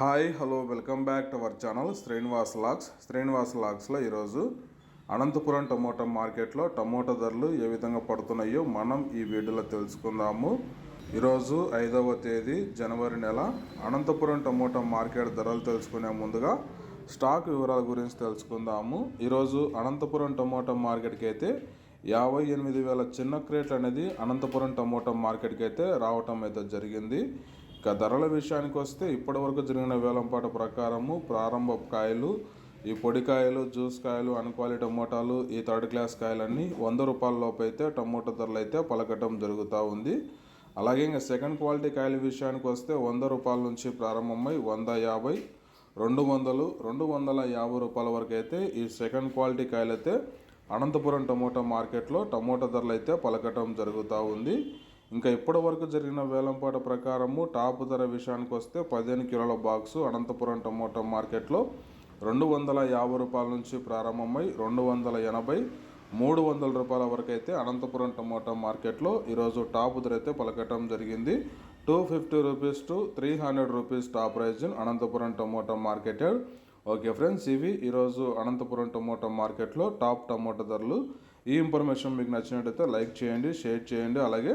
Hi hello welcome back to our channel Srinivas lakhs. Srinivas లాక్స్లో ఈరోజు Anantapuram tomato మార్కెట్లో టమోటా ధరలు ఏ విధంగా పడుతున్నాయో మనం ఈ వీడియోలో తెలుసుకుందాము. ఈరోజు ఐదవ తేదీ జనవరి నెల. అనంతపురం టమోటా మార్కెట్ ధరలు తెలుసుకునే ముందుగా స్టాక్ వివరాల గురించి తెలుసుకుందాము. ఈరోజు అనంతపురం టమోటా మార్కెట్కి అయితే యాభై ఎనిమిది వేల చిన్న క్రేట్లు అనేది అనంతపురం టమోటా మార్కెట్కి అయితే రావటం అయితే జరిగింది. ఇక ధరల విషయానికి వస్తే ఇప్పటివరకు జరిగిన వేలంపాట ప్రకారము ప్రారంభ కాయలు ఈ పొడి కాయలు జ్యూస్ కాయలు అన్క్వాలి టమోటాలు ఈ థర్డ్ క్లాస్ కాయలన్నీ వంద రూపాయల లోపు అయితే టమోటా ధరలు అయితే పలకటం జరుగుతూ ఉంది. అలాగే ఇంకా సెకండ్ క్వాలిటీ కాయల విషయానికి వస్తే వంద రూపాయల నుంచి ప్రారంభమై వంద యాభై రెండు వందలు రెండు వందల యాభై రూపాయల వరకు అయితే ఈ సెకండ్ క్వాలిటీ కాయలు అయితే అనంతపురం టమోటా మార్కెట్లో టమోటా ధరలు అయితే పలకటం జరుగుతూ ఉంది. ఇంకా ఇప్పటి వరకు జరిగిన వేలంపాట ప్రకారము టాప్ ధర విషయానికి వస్తే పదిహేను కిలోల బాక్సు అనంతపురం టమోటా మార్కెట్లో రెండు వందల యాభై రూపాయల నుంచి ప్రారంభమై రెండు వందల ఎనభై మూడు వందల రూపాయల వరకు అయితే అనంతపురం టమోటా మార్కెట్లో ఈరోజు టాప్ ధర అయితే పలకటం జరిగింది. Two fifty rupees to three hundred rupees top price Anantapuram tomato marketed. Okay friends ఇవి ఈరోజు అనంతపురం టమోటా మార్కెట్లో టాప్ టమోటా ధరలు. ఈ ఇన్ఫర్మేషన్ మీకు నచ్చినట్టయితే లైక్ చేయండి షేర్ చేయండి. అలాగే